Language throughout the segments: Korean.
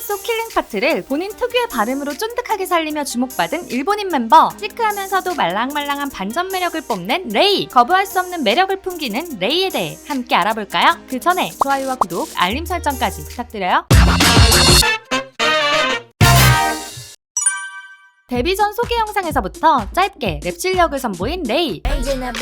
속 킬링 파트를 본인 특유의 발음으로 쫀득하게 살리며 주목받은 일본인 멤버 시크하면서도 말랑말랑한 반전 매력을 뽐낸 레이 거부할 수 없는 매력을 풍기는 레이에 대해 함께 알아볼까요? 그 전에 좋아요와 구독, 알림 설정까지 부탁드려요. 데뷔 전 소개 영상에서부터 짧게 랩 실력을 선보인 레이 나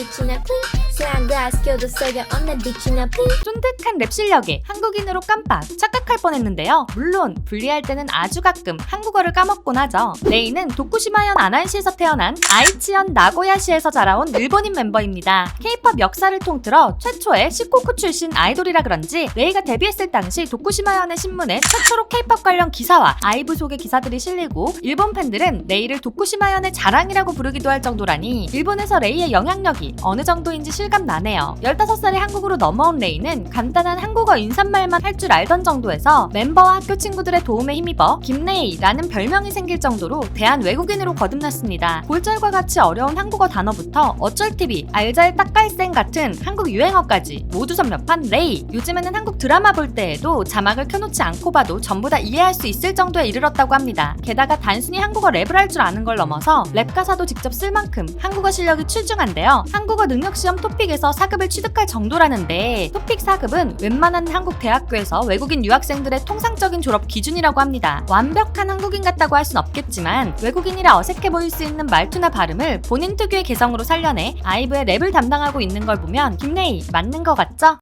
쫀득한 랩 실력에 한국인으로 깜빡 착각할 뻔했는데요. 물론 분리할 때는 아주 가끔 한국어를 까먹곤 하죠. 레이는 도쿠시마현 아난시에서 태어난 아이치현 나고야시에서 자라온 일본인 멤버입니다. K-팝 역사를 통틀어 최초의 시코쿠 출신 아이돌이라 그런지 레이가 데뷔했을 당시 도쿠시마현의 신문에 최초로 K-팝 관련 기사와 아이브 소개 기사들이 실리고 일본 팬들은 레이를 도쿠시마현의 자랑이라고 부르기도 할 정도라니 일본에서 레이의 영향력이 어느 정도인지 실감 나네요. 15살에 한국으로 넘어온 레이는 간단한 한국어 인사말만 할 줄 알던 정도에서 멤버와 학교 친구들의 도움에 힘입어 김레이라는 별명이 생길 정도로 대한 외국인으로 거듭났습니다. 골절과 같이 어려운 한국어 단어부터 어쩔 TV, 알잘 딱갈생 같은 한국 유행어까지 모두 섭렵한 레이. 요즘에는 한국 드라마 볼 때에도 자막을 켜놓지 않고 봐도 전부 다 이해할 수 있을 정도에 이르렀다고 합니다. 게다가 단순히 한국어 랩을 할 줄 아는 걸 넘어서 랩 가사도 직접 쓸 만큼 한국어 실력이 출중한데요. 한국어 능력 시험 토 픽에서 사급을 취득할 정도라는데 토픽 사급은 웬만한 한국 대학교에서 외국인 유학생들의 통상적인 졸업 기준이라고 합니다. 완벽한 한국인 같다고 할 순 없겠지만 외국인이라 어색해 보일 수 있는 말투나 발음을 본인 특유의 개성으로 살려내 아이브의 랩을 담당하고 있는 걸 보면 김레이 맞는 것 같죠?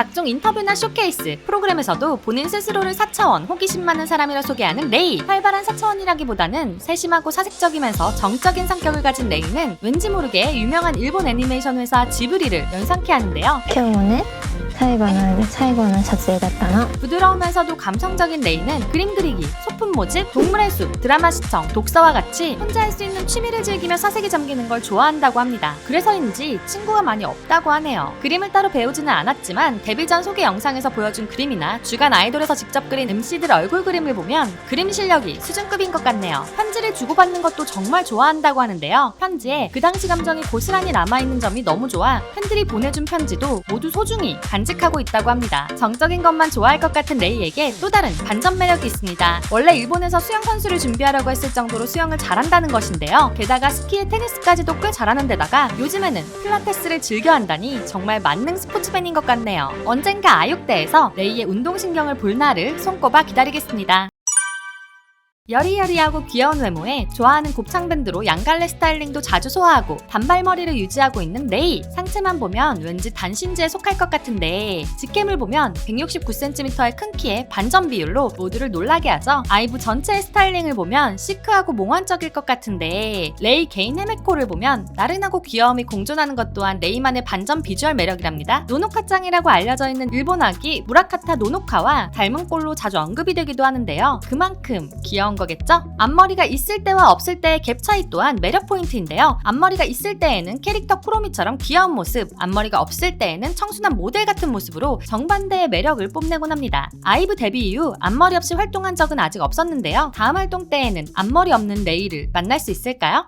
각종 인터뷰나 쇼케이스, 프로그램에서도 본인 스스로를 4차원, 호기심 많은 사람이라 소개하는 레이. 활발한 4차원이라기보다는 세심하고 사색적이면서 정적인 성격을 가진 레이는 왠지 모르게 유명한 일본 애니메이션 회사 지브리를 연상케 하는데요. 今日 차이건을 차이건을 자세히갔다나 부드러우면서도 감성적인 레이는 그림 그리기, 소품 모집, 동물의 숲, 드라마 시청, 독서와 같이 혼자 할 수 있는 취미를 즐기며 사색이 잠기는 걸 좋아한다고 합니다. 그래서인지 친구가 많이 없다고 하네요. 그림을 따로 배우지는 않았지만 데뷔 전 소개 영상에서 보여준 그림이나 주간 아이돌에서 직접 그린 음씨들 얼굴 그림을 보면 그림 실력이 수준급인 것 같네요. 편지를 주고받는 것도 정말 좋아한다고 하는데요. 편지에 그 당시 감정이 고스란히 남아있는 점이 너무 좋아 팬들이 보내준 편지도 모두 소중히 간직 하고 있다고 합니다. 정적인 것만 좋아할 것 같은 레이에게 또 다른 반전 매력이 있습니다. 원래 일본에서 수영 선수를 준비하려고 했을 정도로 수영을 잘한다는 것인데요. 게다가 스키에 테니스까지도 꽤 잘하는 데다가 요즘에는 필라테스를 즐겨 한다니 정말 만능 스포츠맨인 것 같네요. 언젠가 아육대에서 레이의 운동신경을 볼 날을 손꼽아 기다리겠습니다. 여리여리하고 귀여운 외모에 좋아하는 곱창 밴드로 양갈래 스타일링도 자주 소화하고 단발머리를 유지하고 있는 레이. 상체만 보면 왠지 단신지에 속할 것 같은데 직캠을 보면 169cm의 큰 키에 반전 비율로 모두를 놀라게 하죠. 아이브 전체의 스타일링을 보면 시크하고 몽환적일 것 같은데 레이 개인 헤메코를 보면 나른하고 귀여움이 공존하는 것 또한 레이만의 반전 비주얼 매력이랍니다. 노노카짱이라고 알려져 있는 일본 아기 무라카타 노노카와 닮은 꼴로 자주 언급이 되기도 하는데요. 그만큼 귀여운 거겠죠? 앞머리가 있을 때와 없을 때의 갭 차이 또한 매력 포인트인데요. 앞머리가 있을 때에는 캐릭터 쿠로미처럼 귀여운 모습, 앞머리가 없을 때에는 청순한 모델 같은 모습으로 정반대의 매력을 뽐내곤 합니다. 아이브 데뷔 이후 앞머리 없이 활동한 적은 아직 없었는데요. 다음 활동 때에는 앞머리 없는 레이를 만날 수 있을까요?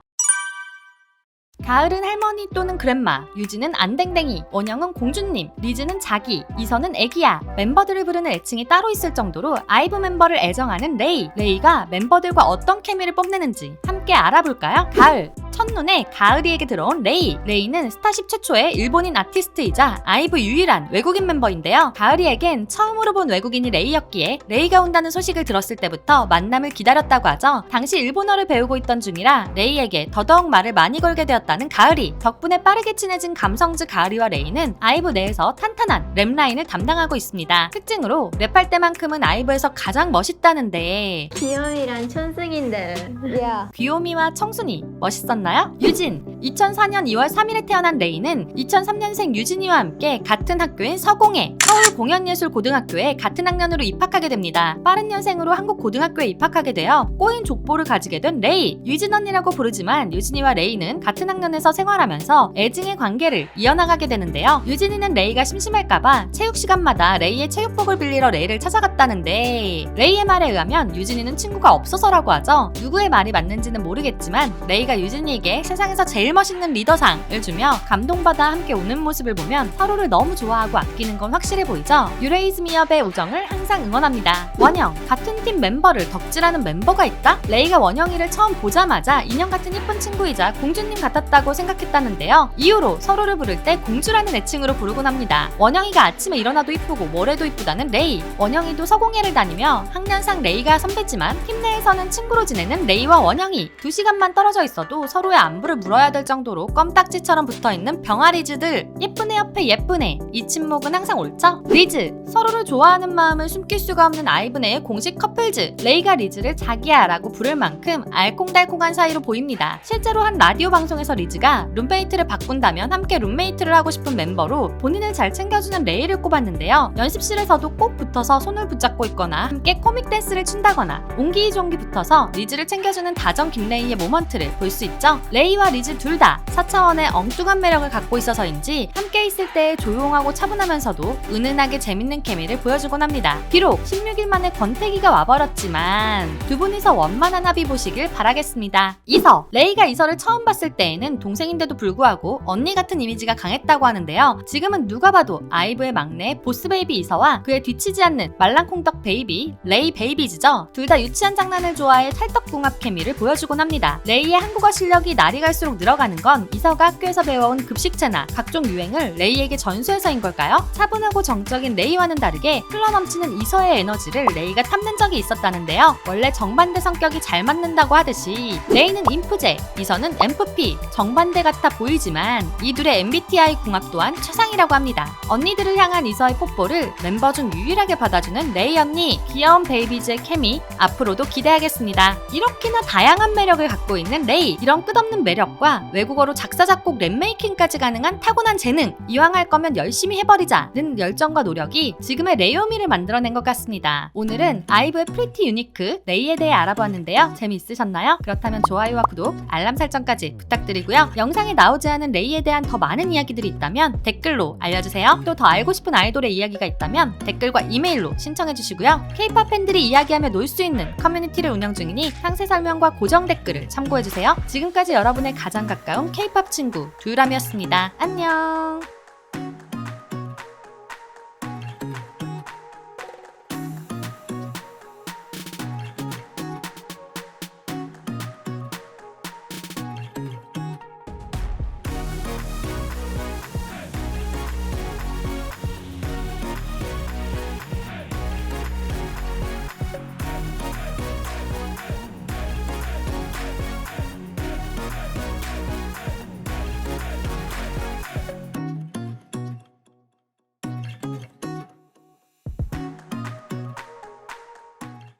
가을은 할머니 또는 그랜마, 유진은 안댕댕이, 원영은 공주님, 리즈는 자기, 이선은 애기야. 멤버들을 부르는 애칭이 따로 있을 정도로 아이브 멤버를 애정하는 레이. 레이가 멤버들과 어떤 케미를 뽐내는지 함께 알아볼까요? 가을. 첫눈에 가을이에게 들어온 레이. 레이는 스타쉽 최초의 일본인 아티스트이자 아이브 유일한 외국인 멤버인데요. 가을이에겐 처음으로 본 외국인이 레이였기에 레이가 온다는 소식을 들었을 때부터 만남을 기다렸다고 하죠. 당시 일본어를 배우고 있던 중이라 레이에게 더더욱 말을 많이 걸게 되었다는 가을이. 덕분에 빠르게 친해진 감성즈 가을이와 레이는 아이브 내에서 탄탄한 랩 라인을 담당하고 있습니다. 특징으로 랩할 때만큼은 아이브에서 가장 멋있다는데 귀요미랑 촌승인데 yeah 귀요미와 청순이 멋있었 나요? 유진 2004년 2월 3일에 태어난 레이는 2003년생 유진이와 함께 같은 학교인 서공회 서울공연예술고등학교에 같은 학년으로 입학하게 됩니다. 빠른 년생으로 한국 고등학교에 입학하게 되어 꼬인 족보를 가지게 된 레이 유진 언니라고 부르지만 유진이와 레이는 같은 학년에서 생활하면서 애증의 관계를 이어나가게 되는데요. 유진이는 레이가 심심할까봐 체육 시간마다 레이의 체육복을 빌리러 레이를 찾아갔다는데 레이의 말에 의하면 유진이는 친구가 없어서라고 하죠. 누구의 말이 맞는지는 모르겠지만 레이가 유진이 원영이에게 세상에서 제일 멋있는 리더상을 주며 감동받아 함께 우는 모습을 보면 서로를 너무 좋아하고 아끼는 건 확실해 보이죠? 유레이즈미업의 우정을 항상 응원합니다. 원영, 같은 팀 멤버를 덕질하는 멤버가 있다? 레이가 원영이를 처음 보자마자 인형 같은 예쁜 친구이자 공주님 같았다고 생각했다는데요. 이후로 서로를 부를 때 공주라는 애칭으로 부르곤 합니다. 원영이가 아침에 일어나도 이쁘고 뭐래도 이쁘다는 레이. 원영이도 서공예를 다니며 학년상 레이가 선배지만 팀 내에서는 친구로 지내는 레이와 원영이. 두 시간만 떨어져 있어도 서로 의 안부를 물어야 될 정도로 껌딱지처럼 붙어있는 병아리즈들. 예쁜 애 옆에 예쁜 애. 이 침묵은 항상 옳죠? 리즈. 서로를 좋아하는 마음을 숨길 수가 없는 아이브네의 공식 커플즈. 레이가 리즈를 자기야라고 부를 만큼 알콩달콩한 사이로 보입니다. 실제로 한 라디오 방송에서 리즈가 룸메이트를 바꾼다면 함께 룸메이트를 하고 싶은 멤버로 본인을 잘 챙겨주는 레이를 꼽았는데요. 연습실에서도 꼭 붙어서 손을 붙잡고 있거나 함께 코믹 댄스를 춘다거나 옹기종기 붙어서 리즈를 챙겨주는 다정 김레이의 모먼트를 볼 수 있죠. 레이와 리즈 둘 다 4차원의 엉뚱한 매력을 갖고 있어서인지 함께 있을 때 조용하고 차분하면서도 은은하게 재밌는 케미를 보여주곤 합니다. 비록 16일 만에 권태기가 와버렸지만 두 분이서 원만한 합의 보시길 바라겠습니다. 이서 레이가 이서를 처음 봤을 때에는 동생인데도 불구하고 언니 같은 이미지가 강했다고 하는데요. 지금은 누가 봐도 아이브의 막내 보스 베이비 이서와 그에 뒤치지 않는 말랑콩떡 베이비 레이 베이비즈죠. 둘 다 유치한 장난을 좋아해 찰떡궁합 케미를 보여주곤 합니다. 레이의 한국어 실력 이 날이 갈수록 늘어가는 건 이서가 학교에서 배워온 급식체나 각종 유행을 레이에게 전수해서인 걸까요? 차분하고 정적인 레이와는 다르게 흘러넘치는 이서의 에너지를 레이가 탐낸 적이 있었다는데요. 원래 정반대 성격이 잘 맞는다고 하듯이 레이는 인프제, 이서는 MFP, 정반대 같아 보이지만 이 둘의 MBTI 궁합 또한 최상이라고 합니다. 언니들을 향한 이서의 뽀뽀를 멤버 중 유일하게 받아주는 레이 언니, 귀여운 베이비즈의 케미 앞으로도 기대하겠습니다. 이렇게나 다양한 매력을 갖고 있는 레이, 이런 끝 없는 매력과 외국어로 작사 작곡 랩메이킹까지 가능한 타고난 재능, 이왕 할 거면 열심히 해버리자는 열정과 노력이 지금의 레이오미를 만들어낸 것 같습니다. 오늘은 아이브의 프리티 유니크 레이에 대해 알아보았는데요. 재미있으셨나요? 그렇다면 좋아요와 구독, 알람 설정까지 부탁드리고요. 영상에 나오지 않은 레이에 대한 더 많은 이야기들이 있다면 댓글로 알려주세요. 또 더 알고 싶은 아이돌의 이야기가 있다면 댓글과 이메일로 신청해 주시고요. 케이팝 팬들이 이야기하며 놀 수 있는 커뮤니티를 운영 중이니 상세 설명과 고정 댓글을 참고해 주세요. 지금까지 여러분의 가장 가까운 케이팝 친구 두유람이었습니다. 안녕.